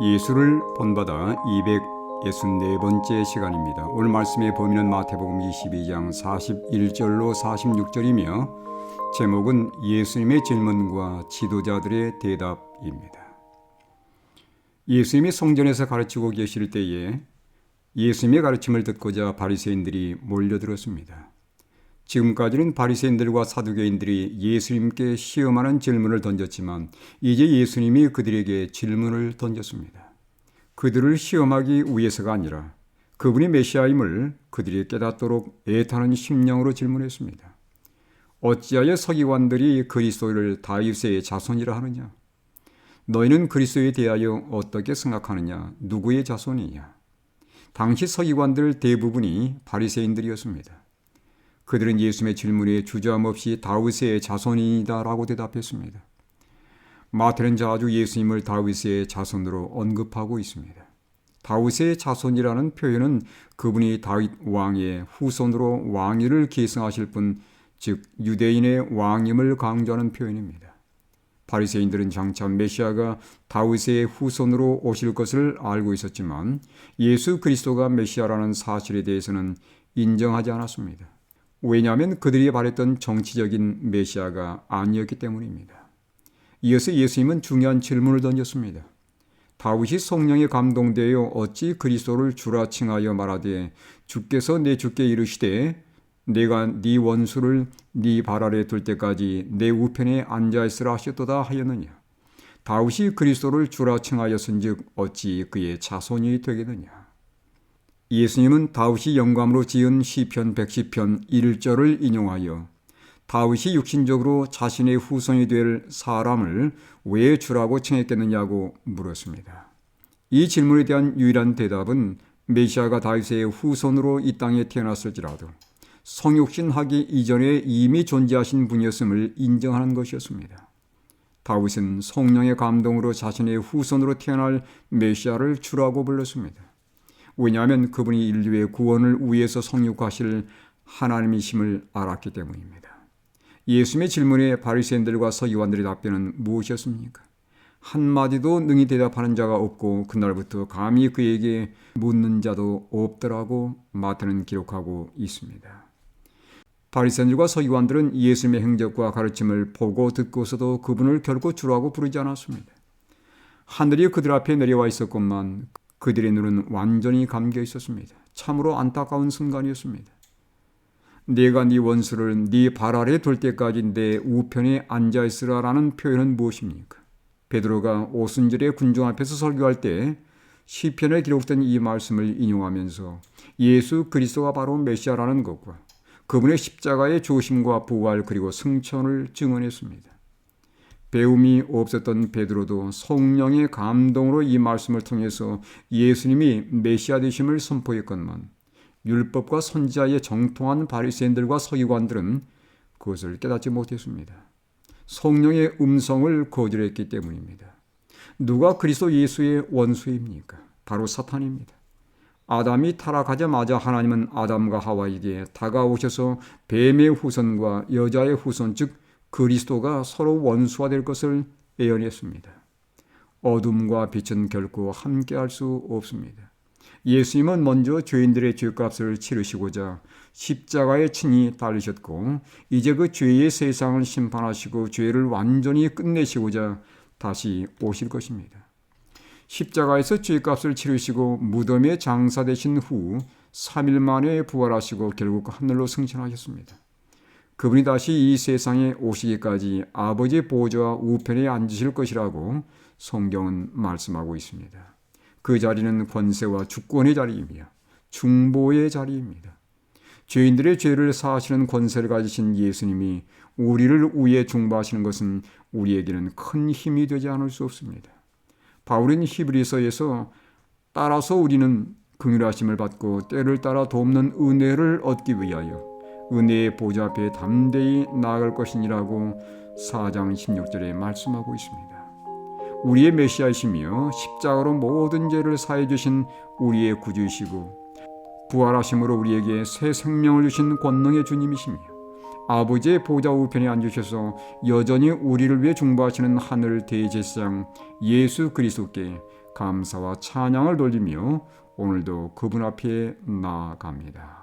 예수를 본받아 264번째 시간입니다. 오늘 말씀의 범위는 마태복음 22장 41절로 46절이며 제목은 예수님의 질문과 지도자들의 대답입니다. 예수님이 성전에서 가르치고 계실 때에 예수님의 가르침을 듣고자 바리새인들이 몰려들었습니다. 지금까지는 바리새인들과 사두개인들이 예수님께 시험하는 질문을 던졌지만 이제 예수님이 그들에게 질문을 던졌습니다. 그들을 시험하기 위해서가 아니라 그분이 메시아임을 그들이 깨닫도록 애타는 심령으로 질문했습니다. 어찌하여 서기관들이 그리스도를 다윗의 자손이라 하느냐? 너희는 그리스도에 대하여 어떻게 생각하느냐? 누구의 자손이냐? 당시 서기관들 대부분이 바리새인들이었습니다. 그들은 예수님의 질문에 주저함 없이 다윗의 자손이다라고 대답했습니다. 마태는 자주 예수님을 다윗의 자손으로 언급하고 있습니다. 다윗의 자손이라는 표현은 그분이 다윗 왕의 후손으로 왕위를 계승하실 분, 즉 유대인의 왕임을 강조하는 표현입니다. 바리새인들은 장차 메시아가 다윗의 후손으로 오실 것을 알고 있었지만 예수 그리스도가 메시아라는 사실에 대해서는 인정하지 않았습니다. 왜냐하면 그들이 바랬던 정치적인 메시아가 아니었기 때문입니다. 이어서 예수님은 중요한 질문을 던졌습니다. 다윗이 성령에 감동되어 어찌 그리스도를 주라 칭하여 말하되 주께서 내 주께 이르시되 내가 네 원수를 네 발 아래 둘 때까지 내 우편에 앉아 있으라 하셨도다 하였느냐 다윗이 그리스도를 주라 칭하였은즉 어찌 그의 자손이 되겠느냐 예수님은 다윗이 영감으로 지은 시편 110편 1절을 인용하여 다윗이 육신적으로 자신의 후손이 될 사람을 왜 주라고 칭했겠느냐고 물었습니다. 이 질문에 대한 유일한 대답은 메시아가 다윗의 후손으로 이 땅에 태어났을지라도 성육신하기 이전에 이미 존재하신 분이었음을 인정하는 것이었습니다. 다윗은 성령의 감동으로 자신의 후손으로 태어날 메시아를 주라고 불렀습니다. 왜냐하면 그분이 인류의 구원을 위해서 성육하실 하나님이심을 알았기 때문입니다. 예수님의 질문에 바리새인들과 서기관들의 답변은 무엇이었습니까? 한마디도 능히 대답하는 자가 없고 그날부터 감히 그에게 묻는 자도 없더라고 마태는 기록하고 있습니다. 바리새인들과 서기관들은 예수님의 행적과 가르침을 보고 듣고서도 그분을 결코 주라고 부르지 않았습니다. 하늘이 그들 앞에 내려와 있었건만 그들의 눈은 완전히 감겨 있었습니다. 참으로 안타까운 순간이었습니다. 내가 네 원수를 네 발 아래 둘 때까지 내 우편에 앉아 있으라라는 표현은 무엇입니까? 베드로가 오순절에 군중 앞에서 설교할 때 시편에 기록된 이 말씀을 인용하면서 예수 그리스도가 바로 메시아라는 것과 그분의 십자가의 조심과 부활 그리고 승천을 증언했습니다. 배움이 없었던 베드로도 성령의 감동으로 이 말씀을 통해서 예수님이 메시아 되심을 선포했건만 율법과 선지자의 정통한 바리새인들과 서기관들은 그것을 깨닫지 못했습니다. 성령의 음성을 거절했기 때문입니다. 누가 그리스도 예수의 원수입니까? 바로 사탄입니다. 아담이 타락하자마자 하나님은 아담과 하와에게 다가오셔서 뱀의 후손과 여자의 후손 즉 그리스도가 서로 원수가 될 것을 예언했습니다. 어둠과 빛은 결코 함께할 수 없습니다. 예수님은 먼저 죄인들의 죄값을 치르시고자 십자가에 친히 달리셨고 이제 그 죄의 세상을 심판하시고 죄를 완전히 끝내시고자 다시 오실 것입니다. 십자가에서 죄값을 치르시고 무덤에 장사되신 후 3일 만에 부활하시고 결국 하늘로 승천하셨습니다. 그분이 다시 이 세상에 오시기까지 아버지 보좌 우편에 앉으실 것이라고 성경은 말씀하고 있습니다. 그 자리는 권세와 주권의 자리이며 중보의 자리입니다. 죄인들의 죄를 사하시는 권세를 가지신 예수님이 우리를 위해 중보하시는 것은 우리에게는 큰 힘이 되지 않을 수 없습니다. 바울은 히브리서에서 따라서 우리는 긍휼하심을 받고 때를 따라 돕는 은혜를 얻기 위하여 은혜의 보좌 앞에 담대히 나아갈 것이니라고 4장 16절에 말씀하고 있습니다. 우리의 메시아이시며 십자가로 모든 죄를 사해 주신 우리의 구주이시고 부활하심으로 우리에게 새 생명을 주신 권능의 주님이시며 아버지의 보좌 우편에 앉으셔서 여전히 우리를 위해 중보하시는 하늘 대제사장 예수 그리스도께 감사와 찬양을 돌리며 오늘도 그분 앞에 나아갑니다.